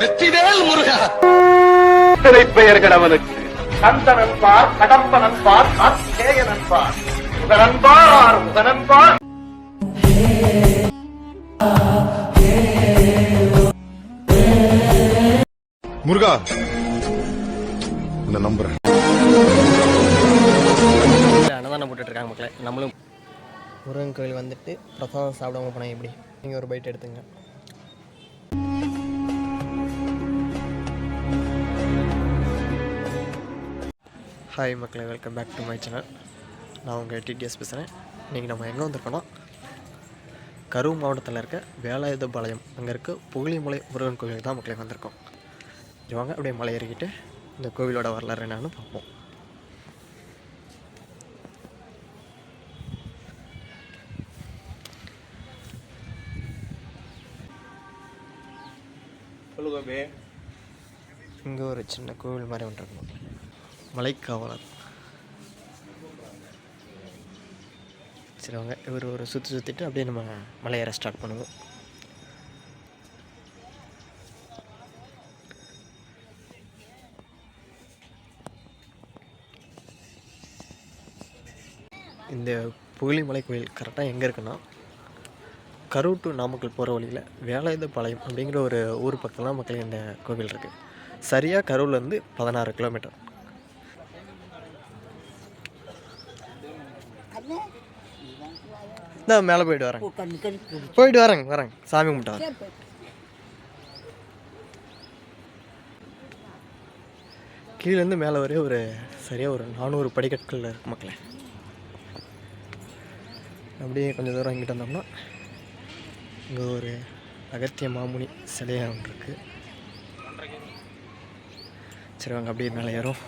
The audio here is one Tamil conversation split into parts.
வெற்றிவேல் முருகா. இத்தனை பெயர்கள் அவனுக்கு. கந்தனன்பார் கடம்பனன்பார் கார்த்திகேயனன்பார் முகனன்பார் ஆர் முகனன்பார் முருகா உன்னை நம்புறேன். அன்னதானம் போட்டுட்டு இருக்காங்க மக்களே. நம்மளும் முருகன் கோயில் வந்துட்டு பிரசாதம் சாப்பிடாம போனால் எப்படி? நீங்கள் ஒரு பைட் எடுத்துங்க. ஹாய் மக்களே welcome back to my channel நான் உங்கள் டிடிஎஸ் பேசுகிறேன் இன்றைக்கி நம்ம எங்கே வந்திருக்கோன்னா கரூர் மாவட்டத்தில் இருக்க வேலாயுதபாளையம். அங்கே இருக்க புகழிமலை முருகன் கோயிலுக்கு தான் மக்களே வந்திருக்கோம். சரி வாங்க அப்படியே மலை ஏறிக்கிட்டு இந்த கோவிலோட வரலாறு என்னன்னு பார்ப்போம். இங்கே ஒரு சின்ன கோவில் மாதிரி ஒன்று இருக்கும் மலைக்காவலர். சரி வாங்க. இவர் ஒரு சுற்றி சுற்றிட்டு அப்படியே நம்ம மலையேற ஸ்டார்ட் பண்ணுவோம். இந்த புகழிமலை கோயில் கரெக்டாக எங்கே இருக்குன்னா கரூர் டு நாமக்கல் போகிற வழியில் வேலாயுதபாளையம் அப்படிங்கிற ஒரு ஊர் பக்கத்தில் மக்கள் இந்த கோவில் இருக்குது சரியாக கரூர்லேருந்து பதினாறு கிலோமீட்டர் நான் மேலே போயிட்டு வரேன் போயிட்டு வரேங்க வரேங்க சாமி கும்பிட்டு வரேன் கீழேருந்து மேலே வரையும் ஒரு சரியாக ஒரு நானூறு படிக்கட்டுகள் இருக்கு மக்களே அப்படியே கொஞ்சம் தூரம் இங்கிட்டு வந்தோம்னா இங்கே ஒரு அகத்திய மாமுனி சிலையாக ஒன்று இருக்குது சரி வாங்க அப்படியே மேலே ஏறும்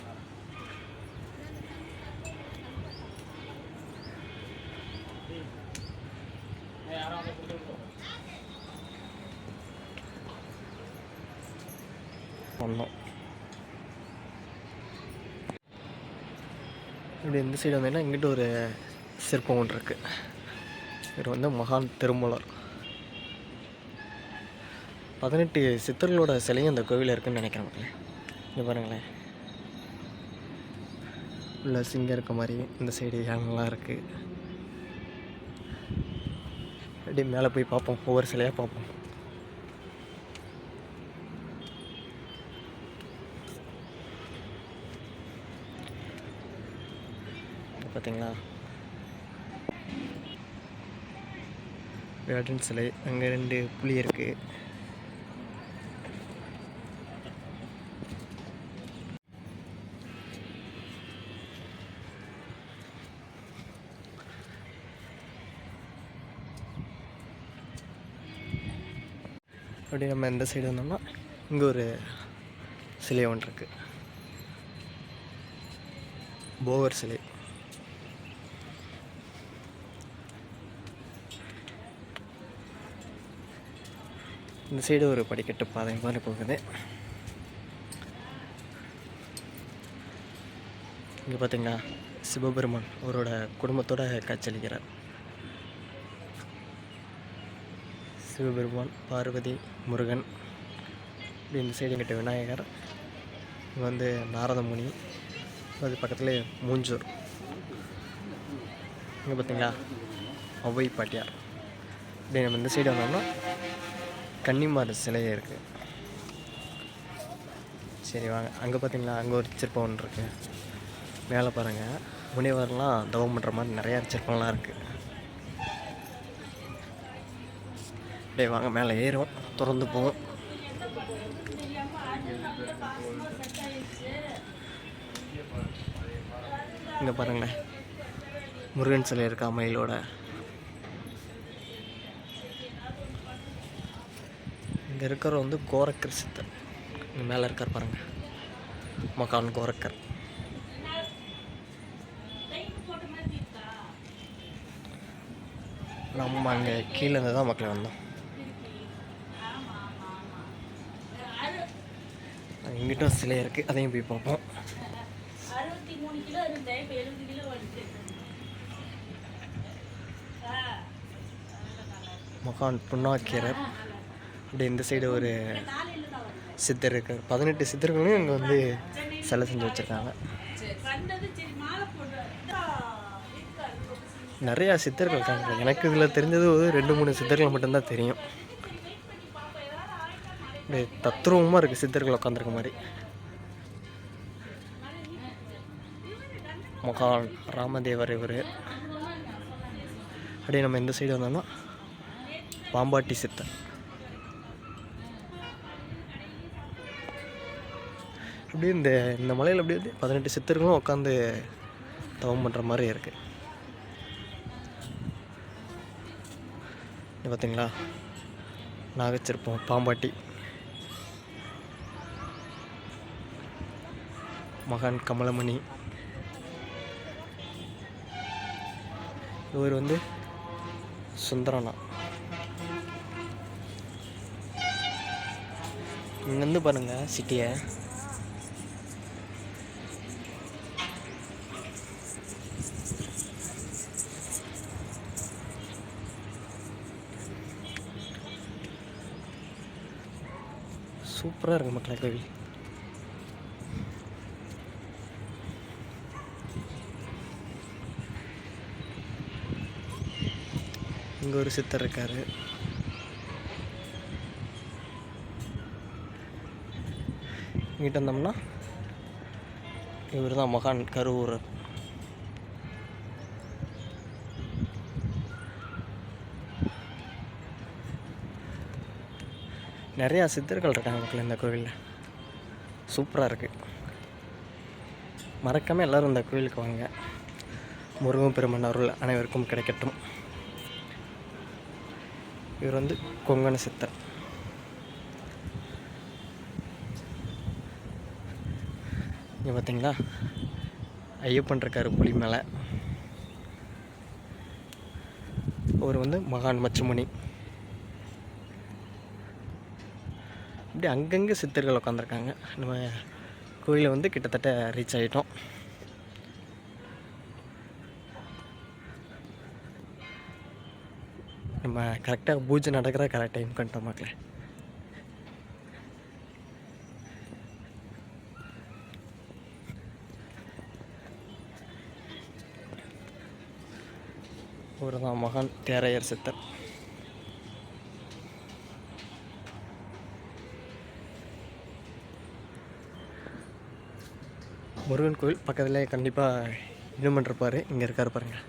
வந்தோம். இப்படி இந்த சைடு வந்தீங்கன்னா இங்கிட்ட ஒரு சிற்பம் ஒன்று இருக்குது இவர் வந்து மகான் திருமலர். பதினெட்டு சித்தர்களோட சிலையும் அந்த கோவிலில் இருக்குன்னு நினைக்கிறேன் மக்களே. இங்கே பாருங்களேன். உள்ள சிங்கம் இருக்க மாதிரி இந்த சைடு யாங்கெல்லாம் இருக்குது அப்படியே மேலே போய் பார்ப்போம். ஒவ்வொரு சிலையாக பார்ப்போம் இங்க பார்த்தீங்களா? வேடன் சிலை. அங்கே ரெண்டு புலி இருக்குது அப்படியே நம்ம இந்த சைடு வந்தோம்னா இங்கே ஒரு சிலை ஒன்று இருக்குது போவர் சிலை. இந்த சைடு ஒரு படிக்கட்டு பாதை மாதிரி போகுது. இங்கே பார்த்தீங்கன்னா சிவபெருமான் அவரோட குடும்பத்தோட காட்சியளிக்கிறார். சிவபெருமான் பார்வதி முருகன் இப்படி இந்த சைடு கிட்ட விநாயகர் இங்கே வந்து நாரதமுனி அது பக்கத்தில் மூஞ்சூர். இங்கே பார்த்தீங்களா ஒவ்வை பாட்டியார் இப்படி நம்ம இந்த சைடு வந்தோம்னா கன்னிமார் சிலையே இருக்குது சரி வாங்க. அங்கே பார்த்தீங்களா அங்கே ஒரு சிற்பம் ஒன்று இருக்குது மேலே பாருங்கள் முனிவர்லாம் தவம் பண்ணுற மாதிரி நிறையா சிற்பம்லாம் இருக்குது அப்படியே வாங்க. மேலே ஏறும் திறந்து போவோம். இங்கே பாருங்களேன். முருகன் சிலை இருக்கா மயிலோட இங்கே இருக்கிறவர் வந்து கோரக்கர் சித்தர். இங்கே மேலே இருக்கார் பாருங்க. மகான் கோரக்கர். நம்ம அங்கே கீழேருந்து தான் மக்கள் வந்தோம். இங்கிட்டும் சிலை இருக்குது அதையும் போய் பார்ப்போம். மகான் புண்ணாக்கீரர் அப்படியே இந்த சைடு ஒரு சித்தர் இருக்கார் பதினெட்டு சித்தர்களையும் இங்கே வந்து சிலை செஞ்சு வச்சுருக்காங்க. நிறையா சித்தர்கள் இருக்காங்க. எனக்கு இதில் தெரிஞ்சது ஒரு ரெண்டு மூணு சித்தர்கள் மட்டும்தான் தெரியும். இப்படி தத்ரூபமாக இருக்குது சித்தர்கள் உட்காந்துருக்க மாதிரி. மகான் ராமதேவர் இவர். அப்படியே நம்ம இந்த சைடு வந்தோம்னா பாம்பாட்டி சித்தர். அப்படியே இந்த இந்த மலையில் அப்படியே வந்து பதினெட்டு சித்தர்களும் உட்காந்து தவம் பண்ணுற மாதிரி இருக்குது பார்த்தீங்களா நாகச்சிற்பம் பாம்பாட்டி. மகான் கமலமணி. இவர் வந்து சுந்தரனா. இங்கேருந்து பாருங்கள் சிட்டியை. சூப்பராக இருக்கு மக்களை கோவில். இங்கே ஒரு சித்தர் இருக்கார். இங்கிட்ட வந்தோம்னா இவர் தான் மகான் கருவூரர். நிறையா சித்தர்கள் இருக்காங்க மக்கள் இந்த கோவிலில். சூப்பராக இருக்குது மறக்காமல் எல்லோரும் இந்த கோவிலுக்கு வாங்க. முருகன் பெருமன் அருள் அனைவருக்கும் கிடைக்கட்டும். இவர் வந்து கொங்கண சித்தர். இங்கே பார்த்தீங்களா ஐயப்பன் இருக்காரு புலி மேலே. அவர் வந்து மகான் மச்சுமணி. அப்படியே அங்கங்கே சித்தர்கள் உட்காந்துருக்காங்க நம்ம கோயிலை வந்து கிட்டத்தட்ட ரீச் ஆகிட்டோம் நம்ம கரெக்டாக பூஜை நடக்கிற கரெக்ட் டைம் கண்டோம் மக்களே. ஒரு தான் மகான் தேரையர் சித்தர். முருகன் கோயில் பக்கத்தில் கண்டிப்பாக இடுமன் இருப்பார். இங்கே இருக்கார் பாருங்கள்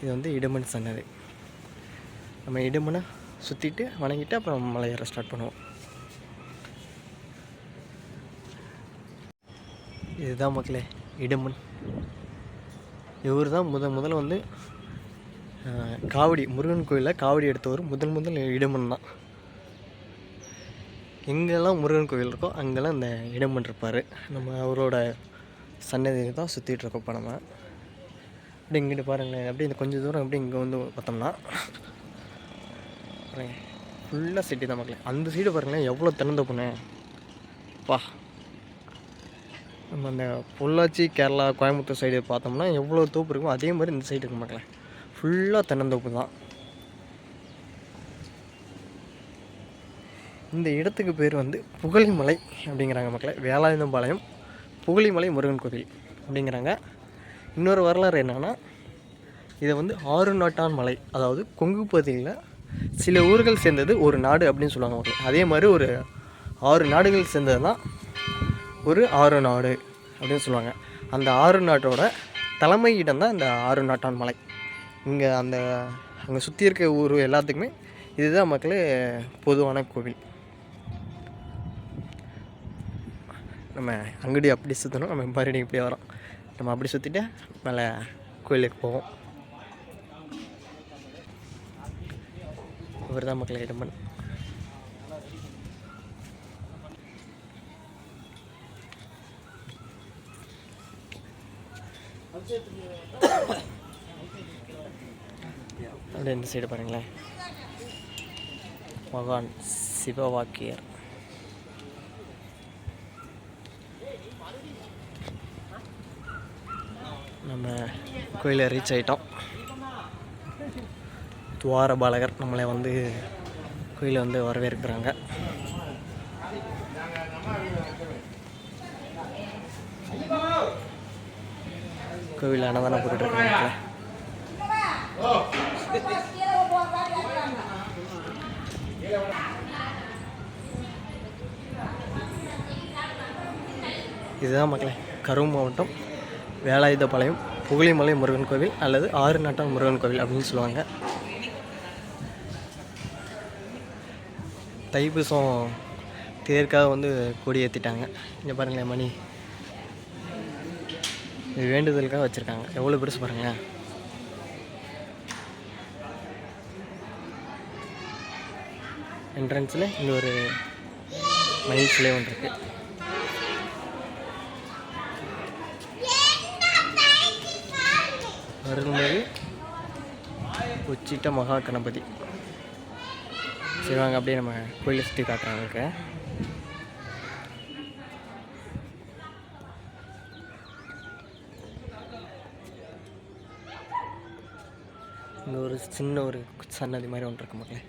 இது வந்து இடுமன் சன்னதி. நம்ம இடுமனை சுற்றிட்டு வணங்கிட்டு அப்புறம் மலை ஏற ஸ்டார்ட் பண்ணுவோம். இதுதான் மக்களே இடுமன். இவர் தான் முத முதல்ல வந்து காவடி முருகன் கோயிலில் காவடி எடுத்தவர். முதல் முதல் இடுமன் தான். எங்கெல்லாம் முருகன் கோவில் இருக்கோ அங்கெல்லாம் இந்த இடமன் இருப்பார். நம்ம அவரோட சன்னதியை தான் சுற்றிட்டு இருக்கோம் இப்போ நம்ம. அப்படி இங்கிட்டு பாருங்களேன். அப்படியே இந்த கொஞ்சம் தூரம் அப்படி இங்கே வந்து பார்த்தோம்னா ஃபுல்லாக சிட்டி தான் மக்களே. அந்த சைடு பாருங்களேன் எவ்வளோ திறந்தப்புண்ணே பா நம்ம அந்த பொள்ளாச்சி கேரளா கோயம்புத்தூர் சைடு பார்த்தோம்னா எவ்வளோ தோப்பு இருக்கும் அதே மாதிரி இந்த சைடு இருக்கு மக்களே. ஃபுல்லாக தென்னந்தோப்பு தான். இந்த இடத்துக்கு பேர் வந்து புகழிமலை அப்படிங்கிறாங்க மக்களே. வேலாயுதம்பாளையம் புகழிமலை முருகன் கோவில் அப்படிங்கிறாங்க. இன்னொரு வரலாறு என்னென்னா இதை வந்து ஆறு நாட்டான் மலை அதாவது கொங்கு பகுதியில் சில ஊர்கள் சேர்ந்தது ஒரு நாடு அப்படின்னு சொல்லுவாங்க மக்கள். அதே மாதிரி ஒரு ஆறு நாடுகள் சேர்ந்தது தான் ஒரு ஆறு நாடு அப்படின்னு சொல்லுவாங்க. அந்த ஆறு நாட்டோட தலைமை இடம் தான் இந்த ஆறு நாட்டான் மலை. இங்கே அந்த அங்கே சுற்றி இருக்க ஊர் எல்லாத்துக்குமே இதுதான் மக்களே பொதுவான கோவில். நம்ம அங்கடி அப்படி சுற்றணும் நம்ம மறுபடியும் இப்படி வரோம். நம்ம அப்படி சுற்றிட்டு மேலே கோயிலுக்கு போவோம். இவர் தான் மக்களை இடமன் அப்படியே இந்த சைடு பாருங்களேன். மகான் சிவவாக்கியர். நம்ம கோயிலை ரீச் ஆகிட்டோம் துவார பாலகர் நம்மளை வந்து கோயிலை வந்து வரவேற்கிறாங்க. கோவில் அன்னதானம் போட்டுட்ருக்காங்க இதுதான் மக்களே கரூர் மாவட்டம். வேலாயுதபாளையம் புகழிமலை முருகன் கோவில் அல்லது ஆறு நாட்டம் முருகன் கோவில் அப்படின்னு சொல்லுவாங்க. தைப்பூசம் தேருக்காக வந்து கொடி ஏற்றிட்டாங்க இங்கே பாருங்களேன் மணி. இது வேண்டுதலுக்காக வச்சுருக்காங்க. எவ்வளோ பெருசு பாருங்களேன். என்ட்ரன்ஸில் இங்கே ஒரு மயில் சிலை ஒன்று இருக்குது அருள்மிகு உச்சிட்ட மகா கணபதி. சரி வாங்க அப்படியே நம்ம கோயிலை சுற்றி காட்டுறாங்க இருக்க இங்கே ஒரு சின்ன ஒரு சன்னதி மாதிரி ஒன்று இருக்கு மக்களே.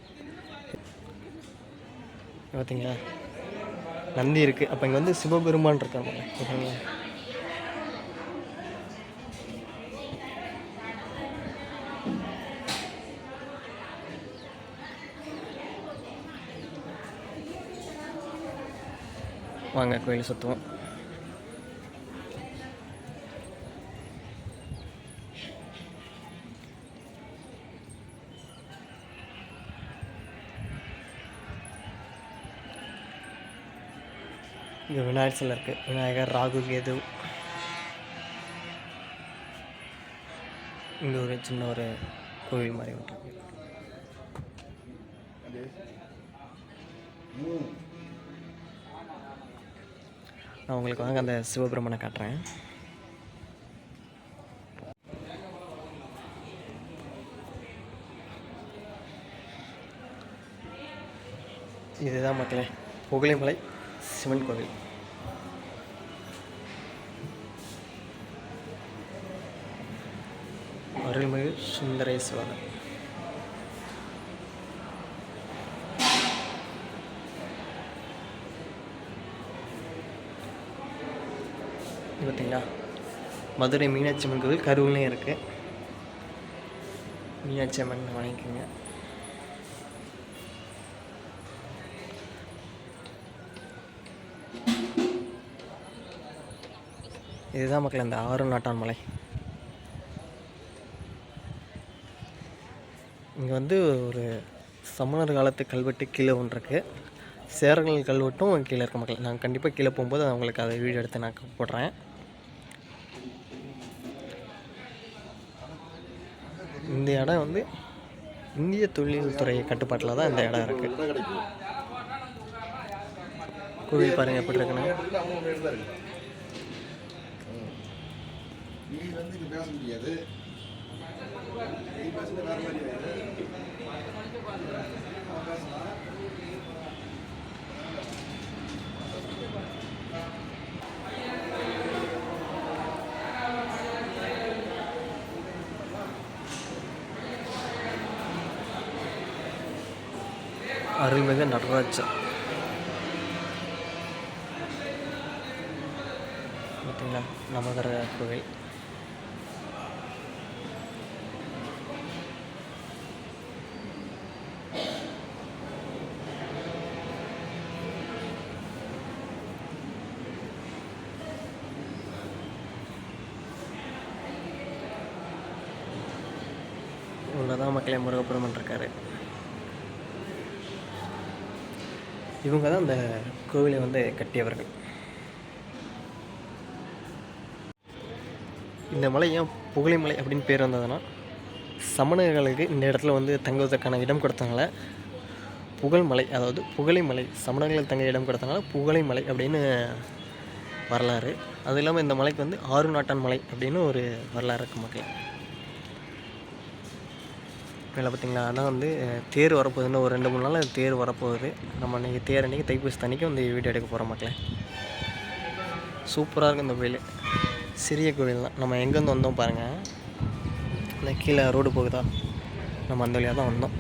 பார்த்தீங்களா நந்தி இருக்குது அப்போ இங்கே வந்து சிவபெருமான் இருக்காங்க ஓகேங்களா? வாங்க கோயில் சுற்றுவோம் இங்கே விநாயகர் சிலை இருக்குது விநாயகர் ராகு கேது. இங்கே ஒரு சின்ன ஒரு கோவில் மாதிரி ஒன்று இருக்கு நான் உங்களுக்கு வாங்க அந்த சிவபெருமனை காட்டுறேன். இதுதான் மக்களே புகழைமலை சிவன் கோவில். அருள்மிகு சுந்தரேஸ்வரர். இது பார்த்தீங்களா மதுரை மீனாட்சி அம்மன் கோவில் கருவிலையும் இருக்குது மீனாட்சி அம்மன் வணங்கிக்கோங்க இதுதான் மக்கள் இந்த ஆறு நாட்டான் மலை. இங்கே வந்து ஒரு சமணர் காலத்து கல்வெட்டு கீழே ஒன்று இருக்குது சேரர்கள் கல்வெட்டும் கீழே இருக்க மக்கள். நான் கண்டிப்பாக கீழே போகும்போது அவங்களுக்கு அதை வீடியோ எடுத்து நான் போடுறேன். இந்த இடம் வந்து இந்திய தொழில்துறை கட்டுப்பாட்டில் தான் இந்த இடம் இருக்குது கோவில் பாருங்கள் எப்படி இருக்குன்னு. பேச முடியாது அருள்மிகு நடராஜா. பார்த்தீங்களா நமகர கோவில். உள்ளதான் மக்களே முருகப்பெருமன் இருக்காரு. இவங்க தான் அந்த கோவிலை வந்து கட்டியவர்கள். இந்த மலை ஏன் புகழிமலை அப்படின்னு பேர் வந்ததுன்னா சமணர்களுக்கு இந்த இடத்துல வந்து தங்குவதற்கான இடம் கொடுத்தாங்கள புகழ்மலை அதாவது புகழிமலை சமணர்கள் தங்க இடம் கொடுத்தனால புகழிமலை அப்படின்னு வரலாறு. அது இல்லாமல் இந்த மலைக்கு வந்து ஆறு நாட்டான் மலை அப்படின்னு ஒரு வரலாறு இருக்கு மக்கள். மேலே பார்த்திங்களா அதான் வந்து தேர் வரப்போகுதுன்னு ஒரு ரெண்டு மூணு நாள் தேர் வரப்போகுது. நம்ம அன்றைக்கி தேர் அன்றைக்கி தைப்பூசி தண்ணிக்கு வந்து வீடியோ எடுக்க போகிறோம் மக்களே. சூப்பராக இருக்கும் இந்த கோயில். சிறிய கோவில் தான். நம்ம எங்கேருந்து வந்தோம் பாருங்கள் இந்த கீழே ரோடு போகுதா? நம்ம அந்த வழியாக தான் வந்தோம்.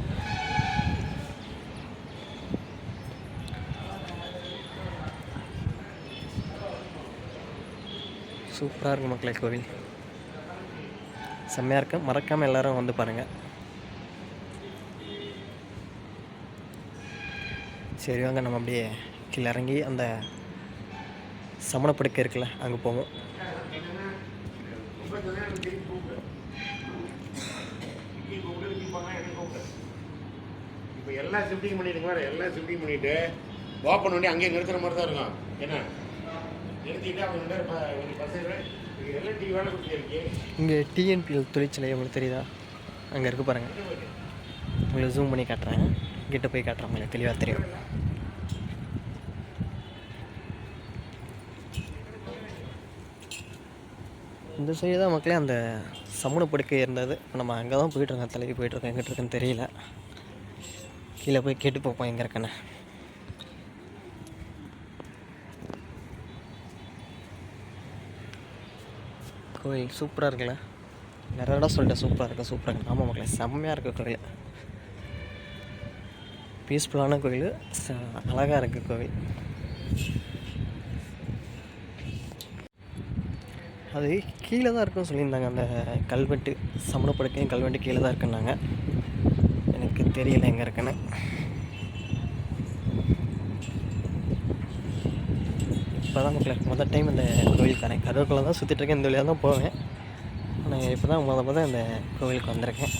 சூப்பராக இருக்கும் மக்களே கோவில். செம்மையாக இருக்கு. மறக்காமல் எல்லோரும் வந்து பாருங்கள் சரி வாங்க நம்ம அப்படியே கீழே இறங்கி அந்த சமணப்படுக்கை இருக்குல்ல அங்கே போவோம். இப்போ எல்லாம் ஷிஃப்டிங் பண்ணிடுங்க வேறு எல்லாம் ஷிஃப்டிங் பண்ணிட்டு ஓப்பன் பண்ணி அங்கேயே நிறுத்துற மாதிரி தான் இருக்கும். என்ன? நிறுத்திட்டு அவங்க இங்கே டிஎன்பிஎல் தொழிற்சாலை உங்களுக்கு தெரியுதா? அங்கே இருக்கு பாருங்கள் உங்களை ஜூம் பண்ணி காட்டுறேன். கிட்ட போய் காட்டுறேன் உங்களுக்கு தெளிவாக தெரியும். இந்த சைடு தான் மக்களே அந்த சமண படுக்கை இருந்தது. இப்போ நம்ம அங்கே தான் போயிட்டுருக்கோம் தலைவி போயிட்டுருக்கோம் எங்கிட்ட இருக்குன்னு தெரியல. கீழே போய் கேட்டு பார்ப்போம் எங்கே இருக்கேன்னு. கோயில் சூப்பராக இருக்குல்ல. நிறைய இடம் சொல்லிட்டேன் சூப்பராக இருக்குது சூப்பராக இருக்குது ஆமாம் மக்களே செம்மையாக இருக்குது கோயில். பீஸ்ஃபுல்லான கோயில். ச அழகாக இருக்குது கோவில். அது கீழே தான் இருக்குன்னு சொல்லியிருந்தாங்க அந்த கல்வெட்டு. சமணப்படுக்கையும் கல்வெட்டு கீழே தான் இருக்குன்னாங்க. எனக்கு தெரியல எங்கே இருக்குன்னு. இப்போ தான் மக்களே மொதல் டைம் இந்த கோயிலுக்கு வரேன் தான் சுற்றிட்டு இருக்கேன் இந்த வழியாக தான் போவேன். ஆனால் இப்போ தான் முத முதல் இந்த கோவிலுக்கு வந்திருக்கேன்.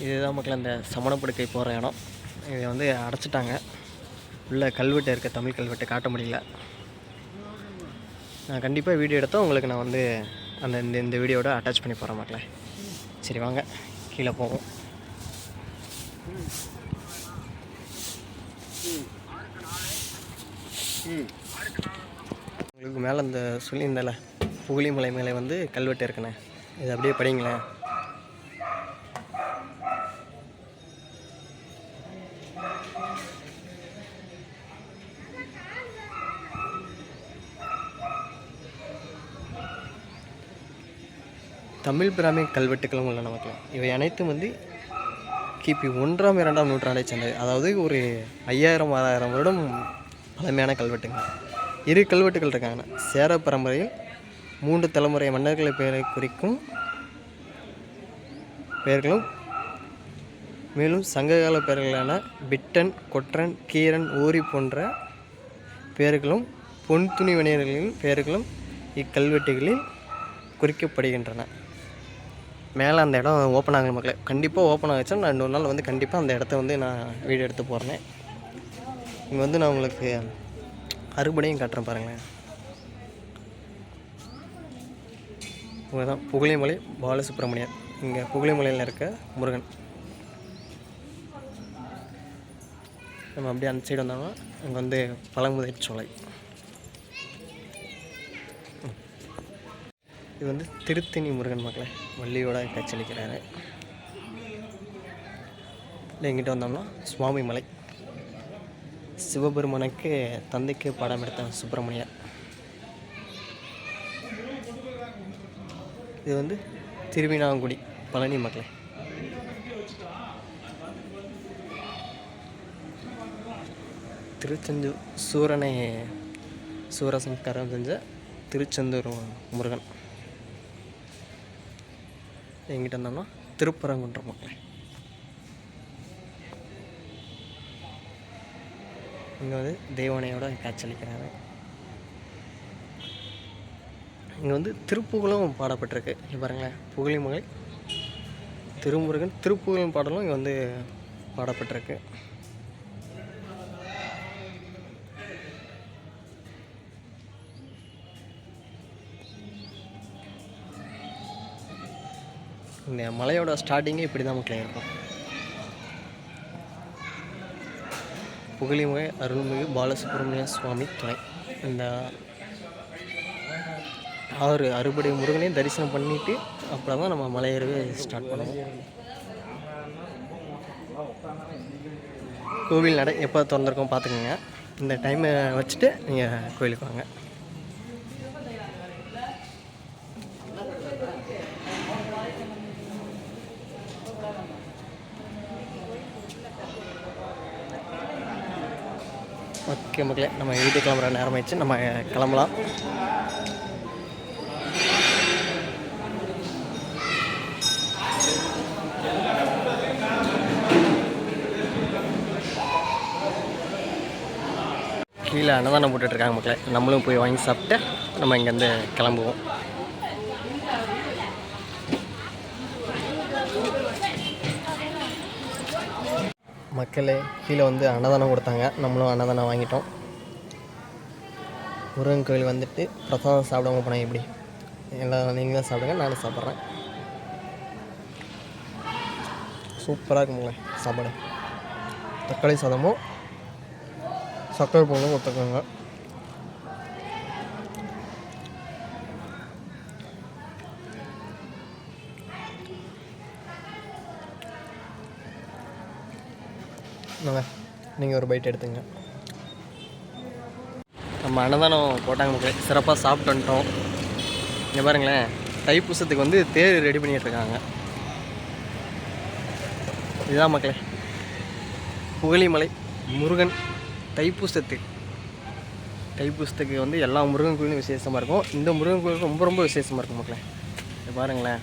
இதுதான் மக்கள் அந்த சமணப்படுக்கை போகிற இடம். இதை வந்து அடைச்சிட்டாங்க. உள்ள கல்வெட்டு இருக்க. தமிழ் கல்வெட்டு. காட்ட முடியல. நான் கண்டிப்பாக வீடியோ எடுத்தால் உங்களுக்கு நான் வந்து அந்த இந்த இந்த வீடியோட அட்டாச் பண்ணி போகிறேன் மக்களே. சரி வாங்க. கீழே போவோம். உங்களுக்கு மேலே இந்த சொல்லியிருந்தால புகழிமலை மேலே வந்து கல்வெட்டு இருக்குண்ணே. இது அப்படியே படிங்களேன். தமிழ் பிராமி கல்வெட்டுக்களும் உள்ள நமக்கு இவை அனைத்தும் வந்து கிபி ஒன்றாம் இரண்டாம் நூற்றாண்டை சேர்ந்தது அதாவது ஒரு ஐயாயிரம் ஆறாயிரம் வருடம் பழமையான கல்வெட்டுங்க இரு கல்வெட்டுகள் இருக்காங்க. சேர பரம்பரையில் மூன்று தலைமுறை மன்னர்களை பெயரை குறிக்கும் பெயர்களும் மேலும் சங்ககால பெயர்களான பிட்டன் கொற்றன் கீரன் ஓரி போன்ற பெயர்களும் பொன் துணி வணிகர்களின் பெயர்களும் இக்கல்வெட்டுகளில் குறிக்கப்படுகின்றன. மேலே அந்த இடம் ஓப்பன் ஆகல மக்களே. கண்டிப்பாக ஓப்பன் ஆகிடுச்சா நான் இன்னொரு நாள் வந்து கண்டிப்பாக அந்த இடத்த வந்து நான் வீடியோ எடுத்து போகிறேன் இங்கே வந்து நான் உங்களுக்கு அறுபடையும் காட்டுறேன் பாருங்களேன். இவங்க தான் புகழிமலை பாலசுப்ரமணியர் இங்கே புகழிமலையில் இருக்க முருகன். நம்ம அப்படியே அந்த சைடு வந்தோம்னா அங்கே வந்து பழமுதிர் சோலை. இது வந்து திருத்தணி முருகன் மக்களை வள்ளியோட காட்சியளிக்கிறாரு. இல்லை எங்கிட்ட வந்தோம்னா சுவாமி மலை. சிவபெருமனுக்கு தந்தைக்கு படம் எடுத்த சுப்பிரமணியர் இது வந்து திருவினாங்குடி பழனி மக்களை. திருச்செந்தூர் சூரனை சூரசங்கரம் செஞ்ச திருச்செந்தூர் முருகன். எங்கிட்ட இருந்தோம்னா திருப்பரங்குன்றம் மக்களே. இங்கே வந்து தேவனையோட காட்சியளிக்கிறாரு. இங்கே வந்து திருப்புகழும் பாடப்பட்டிருக்கு. இங்கே பாருங்களேன் புகழிமலை திருமுருகன் திருப்புகழும் பாடலும் இங்கே வந்து பாடப்பட்டிருக்கு. இந்த மலையோட ஸ்டார்டிங்கே இப்படி தான் மக்களே இருக்கும். புகழிமுக அருள்மிகு பாலசுப்ரமணிய சுவாமி துணை. இந்த ஆறு அறுபடை முருகனையும் தரிசனம் பண்ணிட்டு அப்புறம் தான் நம்ம மலையேறவே ஸ்டார்ட் பண்ணுவோம். கோவில் நடை எப்போ திறந்துருக்கோம் பார்த்துக்கோங்க. இந்த டைமை வச்சுட்டு நீங்கள் கோயிலுக்கு வாங்க. ஓகே மக்களே நம்ம வீட்டு கிளம்புற நேரம் ஆயிடுச்சு. நம்ம கிளம்பலாம். கீழே அன்னதானம் போட்டுட்ருக்காங்க மக்களே. நம்மளும் போய் வாங்கி சாப்பிட்டு நம்ம இங்கேருந்து கிளம்புவோம். மக்களே கீழே வந்து அன்னதானம் கொடுத்தாங்க. நம்மளும் அன்னதானம் வாங்கிட்டோம். முருகன் கோயில் வந்துட்டு பிரசாதம் சாப்பிடாம போனால் எப்படி? எல்லாம் நீங்களும் சாப்பிடுங்க நானும் சாப்பிட்றேன். சூப்பராக இருக்குங்களே சாப்பாடு. தக்காளி சாதமும் சக்கரை பொங்கலும் கொடுத்துருக்காங்க. நீங்கள் ஒரு பைட் எடுத்துங்க. நம்ம அன்னதானம் போட்டாங்க மக்கள். சிறப்பாக சாப்பிட்டு வந்துட்டோம் இங்கே பாருங்களேன். தைப்பூசத்துக்கு வந்து தேர் ரெடி பண்ணிகிட்டு இருக்காங்க இதுதான் மக்களே. புகழிமலை முருகன் தைப்பூசத்துக்கு தைப்பூசத்துக்கு வந்து எல்லா முருகன் கோயிலும் விசேஷமாக இருக்கும். இந்த முருகன் கோயில் ரொம்ப ரொம்ப விசேஷமாக இருக்கும் மக்களே. இங்க பாருங்களேன்.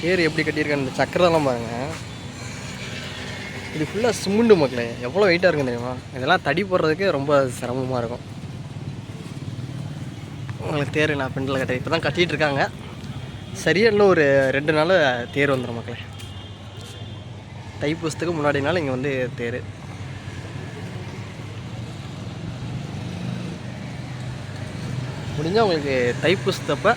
தேர் எப்படி கட்டியிருக்காங்க இந்த சக்கரெல்லாம் பாருங்கள் இது ஃபுல்லாக சிமெண்டு மக்களே. எவ்வளோ வெயிட்டாக இருக்கும் தெரியுமா? இதெல்லாம் தடி போடுறதுக்கு ரொம்ப சிரமமாக இருக்கும். உங்களுக்கு தேர் நான் பெண்டில் கட்ட இப்போ தான் கட்டிகிட்டு இருக்காங்க. சரியாக இன்னும் ஒரு ரெண்டு நாள் தேர் வந்துடும் மக்களே. தைப்பூசத்துக்கு முன்னாடி நாள் இங்கே வந்து தேர். முடிஞ்சால் உங்களுக்கு தைப்பூசத்தப்போ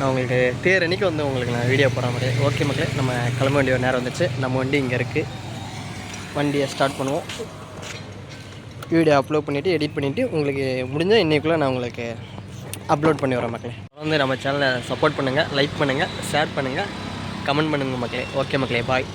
நான் உங்களுக்கு தேர் அன்னைக்கு வந்து உங்களுக்கு நான் வீடியோ போகிற மாதிரி. ஓகே மக்களே நம்ம கிளம்ப வேண்டிய ஒரு நேரம் வந்துச்சு. நம்ம வண்டி இங்கே இருக்குது வண்டியை ஸ்டார்ட் பண்ணுவோம். வீடியோ அப்லோட் பண்ணிவிட்டு எடிட் பண்ணிவிட்டு உங்களுக்கு முடிஞ்சால் இன்றைக்குள்ளே நான் உங்களுக்கு அப்லோட் பண்ணி வரேன் மக்களே. வந்து நம்ம சேனலை சப்போர்ட் பண்ணுங்கள் லைக் பண்ணுங்கள் ஷேர் பண்ணுங்கள் கமெண்ட் பண்ணுங்கள் மக்களே. ஓகே மக்களே பாய்